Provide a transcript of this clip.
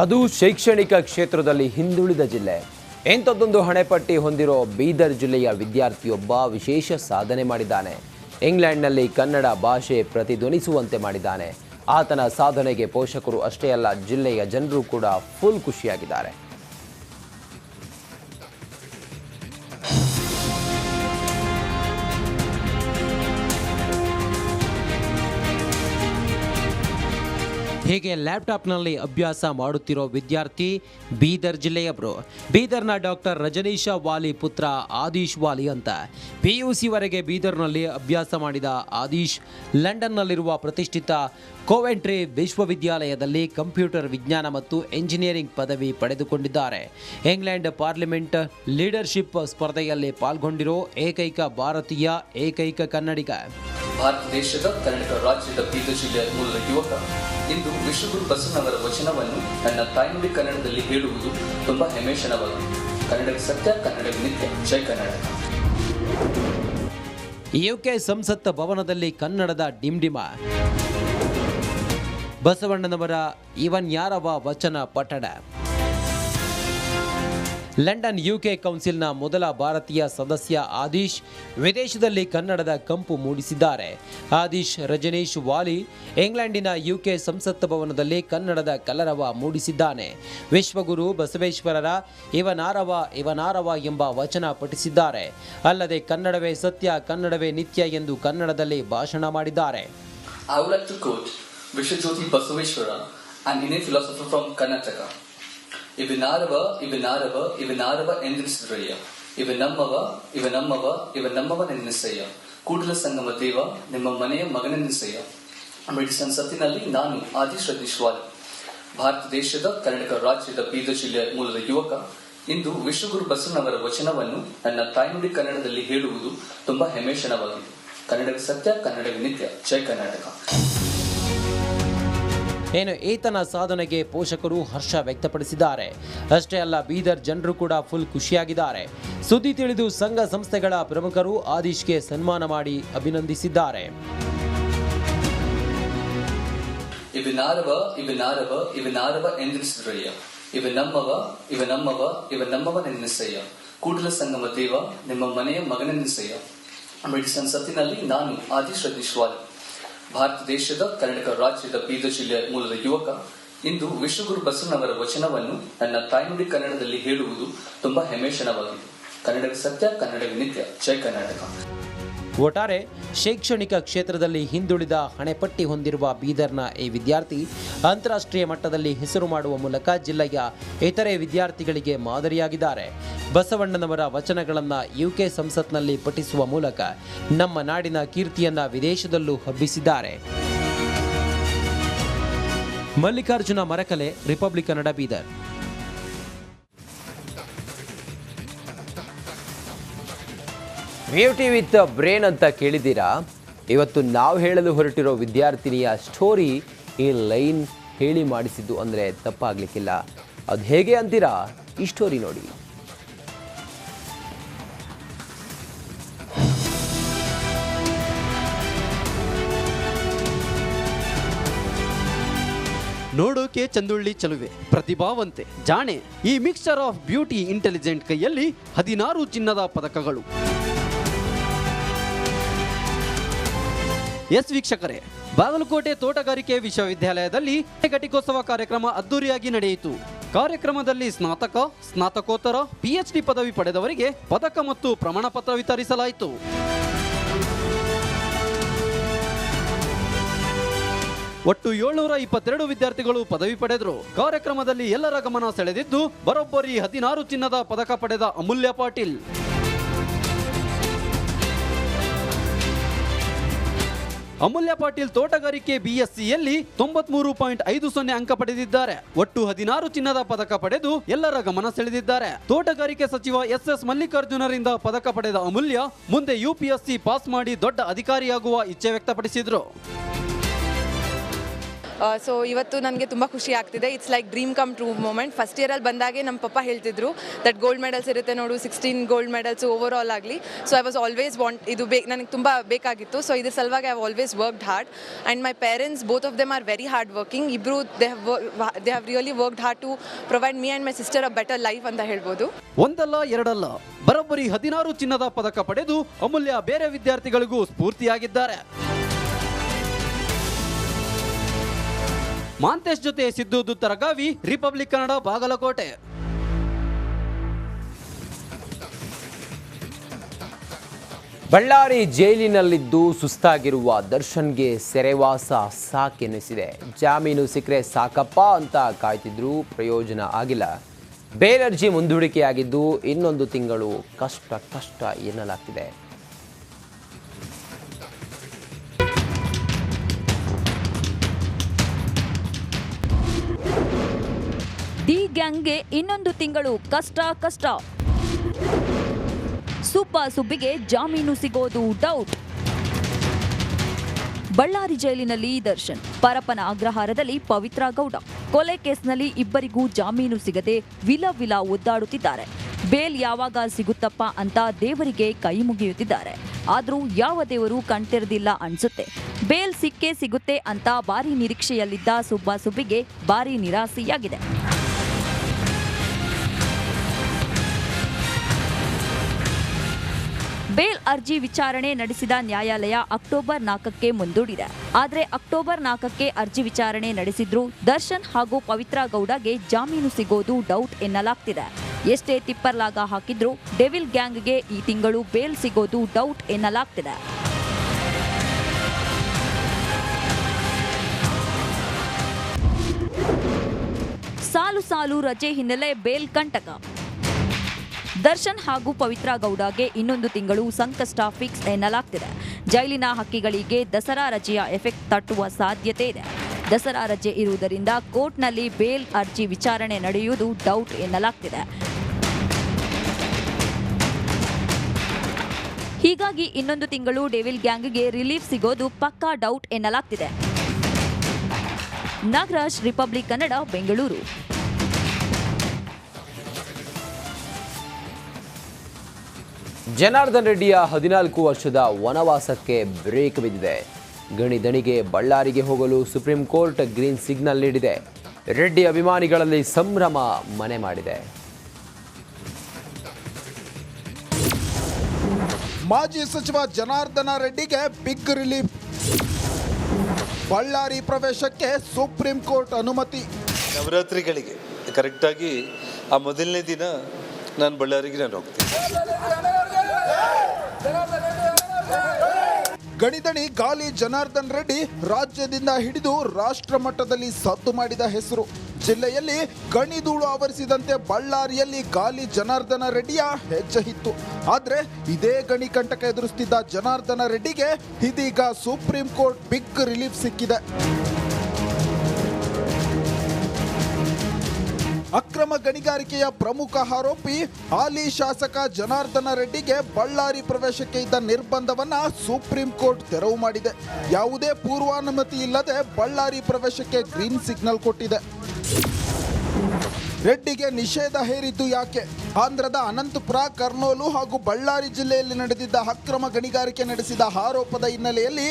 ಅದು ಶೈಕ್ಷಣಿಕ ಕ್ಷೇತ್ರದಲ್ಲಿ ಹಿಂದುಳಿದ ಜಿಲ್ಲೆ. ಎಂಥದ್ದೊಂದು ಹಣೆಪಟ್ಟಿ ಹೊಂದಿರೋ ಬೀದರ್ ಜಿಲ್ಲೆಯ ವಿದ್ಯಾರ್ಥಿಯೊಬ್ಬ ವಿಶೇಷ ಸಾಧನೆ ಮಾಡಿದ್ದಾನೆ. ಇಂಗ್ಲೆಂಡ್ನಲ್ಲಿ ಕನ್ನಡ ಭಾಷೆ ಪ್ರತಿಧ್ವನಿಸುವಂತೆ ಮಾಡಿದ್ದಾನೆ. ಆತನ ಸಾಧನೆಗೆ ಪೋಷಕರು ಅಷ್ಟೇ ಅಲ್ಲ, ಜಿಲ್ಲೆಯ ಜನರು ಕೂಡ ಫುಲ್ ಖುಷಿಯಾಗಿದ್ದಾರೆ. ಹೀಗೆ ಲ್ಯಾಪ್ಟಾಪ್ನಲ್ಲಿ ಅಭ್ಯಾಸ ಮಾಡುತ್ತಿರೋ ವಿದ್ಯಾರ್ಥಿ ಬೀದರ್ ಜಿಲ್ಲೆಯವರು. ಬೀದರ್ನ ಡಾಕ್ಟರ್ ರಜನೀಶ ವಾಲಿ ಪುತ್ರ ಆದೀಶ್ ವಾಲಿ ಅಂತ. ಪಿ ಯು ಸಿವರೆಗೆ ಬೀದರ್ನಲ್ಲಿ ಅಭ್ಯಾಸ ಮಾಡಿದ ಆದೀಶ್, ಲಂಡನ್ನಲ್ಲಿರುವ ಪ್ರತಿಷ್ಠಿತ ಕೋವೆಂಟ್ರಿ ವಿಶ್ವವಿದ್ಯಾಲಯದಲ್ಲಿ ಕಂಪ್ಯೂಟರ್ ವಿಜ್ಞಾನ ಮತ್ತು ಎಂಜಿನಿಯರಿಂಗ್ ಪದವಿ ಪಡೆದುಕೊಂಡಿದ್ದಾರೆ. ಇಂಗ್ಲೆಂಡ್ ಪಾರ್ಲಿಮೆಂಟ್ ಲೀಡರ್ಶಿಪ್ ಸ್ಪರ್ಧೆಯಲ್ಲಿ ಪಾಲ್ಗೊಂಡಿರೋ ಏಕೈಕ ಭಾರತೀಯ, ಏಕೈಕ ಕನ್ನಡಿಗ. ಭಾರತ ದೇಶದ, ಕರ್ನಾಟಕ ರಾಜ್ಯದ, ಬೀದರ್ ಜಿಲ್ಲೆಯ ಮೂಲದ ಯುವಕ. ಇಂದು ವಿಶ್ವಗುರು ಬಸವನವರ ವಚನವನ್ನು ನನ್ನ ತಾಯ್ನುಡಿ ಕನ್ನಡದಲ್ಲಿ ಹೇಳುವುದು ತುಂಬಾ ಹೆಮ್ಮೆಶನವಾಗಿದೆ. ಕನ್ನಡ ಸತ್ಯ ಕನ್ನಡ ನಿತ್ಯ. ಜೈ ಕನ್ನಡ. ಯುಕೆ ಸಂಸತ್ ಭವನದಲ್ಲಿ ಕನ್ನಡದ ಡಿಮ್ಡಿಮ. ಬಸವಣ್ಣನವರ ಇವನ್ ಯಾರವ ವಚನ ಪಠಣ. ಲಂಡನ್ ಯುಕೆ ಕೌನ್ಸಿಲ್ನ ಮೊದಲ ಭಾರತೀಯ ಸದಸ್ಯ ಆದೀಶ್ ವಿದೇಶದಲ್ಲಿ ಕನ್ನಡದ ಕಂಪು ಮೂಡಿಸಿದ್ದಾರೆ. ಆದೀಶ್ ರಜನೀಶ್ ವಾಲಿ ಇಂಗ್ಲೆಂಡಿನ ಯುಕೆ ಸಂಸತ್ ಭವನದಲ್ಲಿ ಕನ್ನಡದ ಕಲರವ ಮೂಡಿಸಿದ್ದಾನೆ. ವಿಶ್ವಗುರು ಬಸವೇಶ್ವರರ ಇವನಾರವ ಇವನಾರವ ಎಂಬ ವಚನ ಪಠಿಸಿದ್ದಾರೆ. ಅಲ್ಲದೆ ಕನ್ನಡವೇ ಸತ್ಯ ಕನ್ನಡವೇ ನಿತ್ಯ ಎಂದು ಕನ್ನಡದಲ್ಲಿ ಭಾಷಣ ಮಾಡಿದ್ದಾರೆ. I would like to quote Vishwajyoti Basaveshwara, an. ಇವಿನಾರವ, ಇವನಾರವ ಇವನಾರವ ಎಂದೆನಿಸಿದ್ರಯ್ಯ. ಇವ ನಮ್ಮವ ಇವ ನಮ್ಮವ ಇವ ನಮ್ಮವ ನೆನೆಸಯ್ಯ ಕೂಡಲ ಸಂಗಮ ದೇವ, ನಿಮ್ಮ ಮನೆಯ ಮಗನೆನ್ನಿಸಯ್ಯ ಮೆಡಿಸನ್ ಸತ್ತಿನಲ್ಲಿ ನಾನು ಆದಿ ರತೀಶ್ವಾಲ್ ಭಾರತ ದೇಶದ, ಕರ್ನಾಟಕ ರಾಜ್ಯದ ಬೀದರ್ ಜಿಲ್ಲೆಯ ಮೂಲದ ಯುವಕ. ಇಂದು ವಿಶ್ವಗುರು ಬಸವನವರ ವಚನವನ್ನು ನನ್ನ ತಾಯ್ನುಡಿ ಕನ್ನಡದಲ್ಲಿ ಹೇಳುವುದು ತುಂಬಾ ಹೆಮ್ಮೆಶನವಾಗಿದೆ ಕನ್ನಡವೇ ಸತ್ಯ, ಕನ್ನಡವೇ ನಿತ್ಯ. ಜೈ ಕರ್ನಾಟಕ. ಏನು ಈತನ ಸಾಧನೆಗೆ ಪೋಷಕರು ಹರ್ಷ ವ್ಯಕ್ತಪಡಿಸಿದ್ದಾರೆ. ಅಷ್ಟೇ ಅಲ್ಲ, ಬೀದರ್ ಜನರು ಕೂಡ ಫುಲ್ ಖುಷಿಯಾಗಿದ್ದಾರೆ. ಸುದ್ದಿ ತಿಳಿದು ಸಂಘ ಸಂಸ್ಥೆಗಳ ಪ್ರಮುಖರು ಆದೀಶ್ಗೆ ಸನ್ಮಾನ ಮಾಡಿ ಅಭಿನಂದಿಸಿದ್ದಾರೆ. ಇವನಾರವ ಇವನಾರವ ಇವನಾರವ ಇವ ನಮ್ಮವ ಇವ ನಮ್ಮವ, ಇವ ಕೂಡಲ ಸಂಗಮ ದೇವ, ನಿಮ್ಮ ಮನೆಯ ಮಗನೆನ್ನಿಸಯ್ಯ ಮೆಡಿಸನ್ ಸತ್ತಿನಲ್ಲಿ ನಾನು ಆದಿ ರತೀಶ್ವಾಲ್ ಭಾರತ ದೇಶದ ಕರ್ನಾಟಕ ರಾಜ್ಯದ ಬೀದರ್ ಜಿಲ್ಲೆಯ ಮೂಲದ ಯುವಕ. ಇಂದು ವಿಶ್ವಗುರು ಬಸವನವರ ವಚನವನ್ನು ನನ್ನ ತಾಯ್ನುಡಿ ಕನ್ನಡದಲ್ಲಿ ಹೇಳುವುದು ತುಂಬಾ ಹೆಮ್ಮೆಷಣವಾಗಿದೆ ಕನ್ನಡವೇ ಸತ್ಯ ಕನ್ನಡವೇ ನಿತ್ಯ. ಜೈ ಕರ್ನಾಟಕ. ಒಟ್ಟಾರೆ ಶೈಕ್ಷಣಿಕ ಕ್ಷೇತ್ರದಲ್ಲಿ ಹಿಂದುಳಿದ ಹಣೆಪಟ್ಟಿ ಹೊಂದಿರುವ ಬೀದರ್ನ ಈ ವಿದ್ಯಾರ್ಥಿ ಅಂತಾರಾಷ್ಟ್ರೀಯ ಮಟ್ಟದಲ್ಲಿ ಹೆಸರು ಮಾಡುವ ಮೂಲಕ ಜಿಲ್ಲೆಯ ಇತರೆ ವಿದ್ಯಾರ್ಥಿಗಳಿಗೆ ಮಾದರಿಯಾಗಿದ್ದಾರೆ. ಬಸವಣ್ಣನವರ ವಚನಗಳನ್ನು ಯುಕೆ ಸಂಸತ್ನಲ್ಲಿ ಪಠಿಸುವ ಮೂಲಕ ನಮ್ಮ ನಾಡಿನ ಕೀರ್ತಿಯನ್ನ ವಿದೇಶದಲ್ಲೂ ಹಬ್ಬಿಸಿದ್ದಾರೆ. Mallikarjuna Marakale republic Kannada Bidar. Beauty with brain ಅಂತ ಕೇಳಿದ್ದೀರಾ? ಇವತ್ತು ನಾವು ಹೇಳಲು ಹೊರಟಿರೋ ವಿದ್ಯಾರ್ಥಿನಿಯ ಸ್ಟೋರಿ ಈ ಲೈನ್ ಹೇಳಿ ಮಾಡಿಸಿದ್ದು ಅಂದರೆ ತಪ್ಪಾಗಲಿಕ್ಕಿಲ್ಲ. ಅದು ಹೇಗೆ ಅಂತೀರಾ? ಈ ಸ್ಟೋರಿ ನೋಡಿ. ನೋಡೋಕೆ ಚಂದುಳ್ಳಿ ಚಲುವೆ, ಪ್ರತಿಭಾವಂತೆ, ಜಾಣೆ. ಈ ಮಿಕ್ಸ್ಚರ್ ಆಫ್ ಬ್ಯೂಟಿ ಇಂಟೆಲಿಜೆಂಟ್ ಕೈಯಲ್ಲಿ ಹದಿನಾರು ಚಿನ್ನದ ಪದಕಗಳು. ಎಸ್ ವೀಕ್ಷಕರೇ, ಬಾಗಲಕೋಟೆ ತೋಟಗಾರಿಕೆ ವಿಶ್ವವಿದ್ಯಾಲಯದಲ್ಲಿ ಘಟಿಕೋತ್ಸವ ಕಾರ್ಯಕ್ರಮ ಅದ್ದೂರಿಯಾಗಿ ನಡೆಯಿತು. ಕಾರ್ಯಕ್ರಮದಲ್ಲಿ ಸ್ನಾತಕ, ಸ್ನಾತಕೋತ್ತರ ಪಿಎಚ್ಡಿ ಪದವಿ ಪಡೆದವರಿಗೆ ಪದಕ ಮತ್ತು ಪ್ರಮಾಣ ಪತ್ರ ವಿತರಿಸಲಾಯಿತು. ಒಟ್ಟು ಏಳ್ನೂರ ಇಪ್ಪತ್ತೆರಡು ವಿದ್ಯಾರ್ಥಿಗಳು ಪದವಿ ಪಡೆದರು. ಕಾರ್ಯಕ್ರಮದಲ್ಲಿ ಎಲ್ಲರ ಗಮನ ಸೆಳೆದಿದ್ದು, ಬರೋಬ್ಬರಿ ಹದಿನಾರು ಚಿನ್ನದ ಪದಕ ಪಡೆದ ಅಮೂಲ್ಯ ಪಾಟೀಲ್. ಅಮೂಲ್ಯ ಪಾಟೀಲ್ ತೋಟಗಾರಿಕೆ ಬಿಎಸ್ಸಿಯಲ್ಲಿ ತೊಂಬತ್ಮೂರು ಪಾಯಿಂಟ್ ಐದು ಸೊನ್ನೆ ಅಂಕ ಪಡೆದಿದ್ದಾರೆ. ಒಟ್ಟು ಹದಿನಾರು ಚಿನ್ನದ ಪದಕ ಪಡೆದು ಎಲ್ಲರ ಗಮನ ಸೆಳೆದಿದ್ದಾರೆ. ತೋಟಗಾರಿಕೆ ಸಚಿವ ಎಸ್ ಎಸ್ ಮಲ್ಲಿಕಾರ್ಜುನರಿಂದ ಪದಕ ಪಡೆದ ಅಮೂಲ್ಯ ಮುಂದೆ ಯುಪಿಎಸ್ಸಿ ಪಾಸ್ ಮಾಡಿ ದೊಡ್ಡ ಅಧಿಕಾರಿಯಾಗುವ ಇಚ್ಛೆ ವ್ಯಕ್ತಪಡಿಸಿದ್ರು. ಸೊ ಇವತ್ತು ನನಗೆ ತುಂಬ ಖುಷಿ ಆಗ್ತಿದೆ. It's like dream come true moment first ಇಯರಲ್ಲಿ ಬಂದಾಗೆ ನಮ್ಮ ಪಪ್ಪ ಹೇಳ್ತಿದ್ರು ದಟ್ ಗೋಲ್ಡ್ ಮೆಡಲ್ಸ್ ಇರುತ್ತೆ ನೋಡು sixteen gold medals over all ಆಗಲಿ. So I was always want ಇದು ಬೇ, ನನಗೆ ತುಂಬ ಬೇಕಾಗಿತ್ತು. ಸೊ ಇದ್ರ ಸಲುವಾಗಿ I always worked hard and my parents both of them are very hard working ಇಬ್ಬರು they they have really worked hard to provide me and my sister a better life ಅಂತ ಹೇಳ್ಬೋದು. ಒಂದಲ್ಲ, ಎರಡಲ್ಲ, ಬರೋಬ್ಬರಿ ಹದಿನಾರು ಚಿನ್ನದ ಪದಕ ಪಡೆದು ಅಮೂಲ್ಯ ಬೇರೆ ವಿದ್ಯಾರ್ಥಿಗಳಿಗೂ ಸ್ಫೂರ್ತಿಯಾಗಿದ್ದಾರೆ. ಮಾಂತೇಶ್ ಜೊತೆ ಸಿದ್ದು ದುತ್ತರಗಾವಿ, ರಿಪಬ್ಲಿಕ್ ಕನ್ನಡ, ಬಾಗಲಕೋಟೆ. ಬಳ್ಳಾರಿ ಜೈಲಿನಲ್ಲಿದ್ದು ಸುಸ್ತಾಗಿರುವ ದರ್ಶನ್ಗೆ ಸೆರೆವಾಸ ಸಾಕೆನಿಸಿದೆ. ಜಾಮೀನು ಸಿಕ್ಕರೆ ಸಾಕಪ್ಪ ಅಂತ ಕಾಯ್ತಿದ್ರು ಪ್ರಯೋಜನ ಆಗಿಲ್ಲ. ಬೇಲರ್ಜಿ ಮುಂದೂಡಿಕೆಯಾಗಿದ್ದು ಇನ್ನೊಂದು ತಿಂಗಳು ಕಷ್ಟ ಕಷ್ಟ ಎನ್ನಲಾಗ್ತಿದೆ. ಡಿ ಗ್ಯಾಂಗ್ಗೆ ಇನ್ನೊಂದು ತಿಂಗಳು ಕಷ್ಟ ಕಷ್ಟ. ಸುಬ್ಬ ಸುಬ್ಬಿಗೆ ಜಾಮೀನು ಸಿಗೋದು ಡೌಟ್ ಬಳ್ಳಾರಿ ಜೈಲಿನಲ್ಲಿ ದರ್ಶನ್ ಪರಪ್ಪನ ಅಗ್ರಹಾರದಲ್ಲಿ ಪವಿತ್ರ ಗೌಡ. ಕೊಲೆ ಕೇಸ್ನಲ್ಲಿ ಇಬ್ಬರಿಗೂ ಜಾಮೀನು ಸಿಗದೆ ವಿಲ ವಿಲ ಒದ್ದಾಡುತ್ತಿದ್ದಾರೆ. ಬೇಲ್ ಯಾವಾಗ ಸಿಗುತ್ತಪ್ಪ ಅಂತ ದೇವರಿಗೆ ಕೈ ಮುಗಿಯುತ್ತಿದ್ದಾರೆ. ಆದರೂ ಯಾವ ದೇವರು ಕಣ್ತೆರೆದಿಲ್ಲ ಅನ್ಸುತ್ತೆ. ಬೇಲ್ ಸಿಕ್ಕೇ ಸಿಗುತ್ತೆ ಅಂತ ಭಾರಿ ನಿರೀಕ್ಷೆಯಲ್ಲಿದ್ದ ಸುಬ್ಬ ಸುಬ್ಬಿಗೆ ಭಾರಿ ನಿರಾಸೆಯಾಗಿದೆ. ಬೇಲ್ ಅರ್ಜಿ ವಿಚಾರಣೆ ನಡೆಸಿದ ನ್ಯಾಯಾಲಯ ಅಕ್ಟೋಬರ್ ನಾಲ್ಕಕ್ಕೆ ಮುಂದೂಡಿದೆ. ಆದರೆ ಅಕ್ಟೋಬರ್ ನಾಲ್ಕಕ್ಕೆ ಅರ್ಜಿ ವಿಚಾರಣೆ ನಡೆಸಿದ್ರು ದರ್ಶನ್ ಹಾಗೂ ಪವಿತ್ರ ಗೌಡಗೆ ಜಾಮೀನು ಸಿಗೋದು ಡೌಟ್ ಎನ್ನಲಾಗ್ತಿದೆ. ಎಷ್ಟೇ ತಿಪ್ಪರ್ಲಾಗ ಹಾಕಿದ್ರು ಡೆವಿಲ್ ಗ್ಯಾಂಗ್ಗೆ ಈ ತಿಂಗಳು ಬೇಲ್ ಸಿಗೋದು ಡೌಟ್ ಎನ್ನಲಾಗ್ತಿದೆ. ಸಾಲು ಸಾಲು ರಜೆ ಹಿನ್ನೆಲೆ ಬೇಲ್ ಕಂಟಕ. ದರ್ಶನ್ ಹಾಗೂ ಪವಿತ್ರ ಗೌಡಗೆ ಇನ್ನೊಂದು ತಿಂಗಳು ಸಂಕಷ್ಟ ಫಿಕ್ಸ್ ಎನ್ನಲಾಗ್ತಿದೆ. ಜೈಲಿನ ಹಕ್ಕಿಗಳಿಗೆ ದಸರಾ ರಜೆಯ ಎಫೆಕ್ಟ್ ತಟ್ಟುವ ಸಾಧ್ಯತೆ ಇದೆ. ದಸರಾ ರಜೆ ಇರುವುದರಿಂದ ಕೋರ್ಟ್ನಲ್ಲಿ ಬೇಲ್ ಅರ್ಜಿ ವಿಚಾರಣೆ ನಡೆಯುವುದು ಡೌಟ್ ಎನ್ನಲಾಗ್ತಿದೆ. ಹೀಗಾಗಿ ಇನ್ನೊಂದು ತಿಂಗಳು ಡೇವಿಲ್ ಗ್ಯಾಂಗ್ಗೆ ರಿಲೀಫ್ ಸಿಗೋದು ಪಕ್ಕಾ ಡೌಟ್ ಎನ್ನಲಾಗ್ತಿದೆ. ನಾಗರಾಜ್ ರಿಪಬ್ಲಿಕ್ ಕನ್ನಡ ಬೆಂಗಳೂರು ಜನಾರ್ದನ್ ರೆಡ್ಡಿಯ ಹದಿನಾಲ್ಕು ವರ್ಷದ ವನವಾಸಕ್ಕೆ ಬ್ರೇಕ್ ಬಿದ್ದಿದೆ. ಗಣಿ ದಣಿಗೆ ಬಳ್ಳಾರಿಗೆ ಹೋಗಲು ಸುಪ್ರೀಂ ಕೋರ್ಟ್ ಗ್ರೀನ್ ಸಿಗ್ನಲ್ ನೀಡಿದೆ. ರೆಡ್ಡಿ ಅಭಿಮಾನಿಗಳಲ್ಲಿ ಸಂಭ್ರಮ ಮನೆ ಮಾಡಿದೆ. ಮಾಜಿ ಸಚಿವ ಜನಾರ್ದನ ರೆಡ್ಡಿಗೆ ಬಿಗ್ ರಿಲೀಫ್. ಬಳ್ಳಾರಿ ಪ್ರವೇಶಕ್ಕೆ ಸುಪ್ರೀಂ ಕೋರ್ಟ್ ಅನುಮತಿ. ನವರಾತ್ರಿಗಳಿಗೆ ಕರೆಕ್ಟಾಗಿ ಆ ಮೊದಲನೇ ದಿನ ನಾನು ಬಳ್ಳಾರಿಗೆ ನಾನು ಹೋಗ್ತೀನಿ. ಗಣಿದಣಿ ಗಾಲಿ ಜನಾರ್ದನ್ ರೆಡ್ಡಿ ರಾಜ್ಯದಿಂದ ಹಿಡಿದು ರಾಷ್ಟ್ರ ಮಟ್ಟದಲ್ಲಿ ಸದ್ದು ಮಾಡಿದ ಹೆಸರು. ಜಿಲ್ಲೆಯಲ್ಲಿ ಗಣಿಧೂಳು ಆವರಿಸಿದಂತೆ ಬಳ್ಳಾರಿಯಲ್ಲಿ ಗಾಲಿ ಜನಾರ್ದನ ರೆಡ್ಡಿಯ ಹೆಜ್ಜೆ ಇತ್ತು ಆದ್ರೆ ಇದೇ ಗಣಿ ಕಂಟಕ ಎದುರಿಸುತ್ತಿದ್ದ ಜನಾರ್ದನ ರೆಡ್ಡಿಗೆ ಇದೀಗ ಸುಪ್ರೀಂ ಕೋರ್ಟ್ ಬಿಗ್ ರಿಲೀಫ್ ಸಿಕ್ಕಿದೆ. ಅಕ್ರಮ ಗಣಿಗಾರಿಕೆಯ ಪ್ರಮುಖ ಆರೋಪಿ ಹಾಲಿ ಶಾಸಕ ಜನಾರ್ದನ ರೆಡ್ಡಿಗೆ ಬಳ್ಳಾರಿ ಪ್ರವೇಶಕ್ಕೆ ಇದ್ದ ನಿರ್ಬಂಧವನ್ನ ಸುಪ್ರೀಂ ಕೋರ್ಟ್ ತೆರವು ಮಾಡಿದೆ. ಯಾವುದೇ ಪೂರ್ವಾನುಮತಿ ಇಲ್ಲದೆ ಬಳ್ಳಾರಿ ಪ್ರವೇಶಕ್ಕೆ ಗ್ರೀನ್ ಸಿಗ್ನಲ್ ಕೊಟ್ಟಿದೆ. ರೆಡ್ಡಿಗೆ ನಿಷೇಧ ಹೇರಿದ್ದು ಯಾಕೆ? ಆಂಧ್ರದ ಅನಂತಪುರ, ಕರ್ನೂಲು ಹಾಗೂ ಬಳ್ಳಾರಿ ಜಿಲ್ಲೆಯಲ್ಲಿ ನಡೆದಿದ್ದ ಅಕ್ರಮ ಗಣಿಗಾರಿಕೆ ನಡೆಸಿದ ಆರೋಪದ ಹಿನ್ನೆಲೆಯಲ್ಲಿ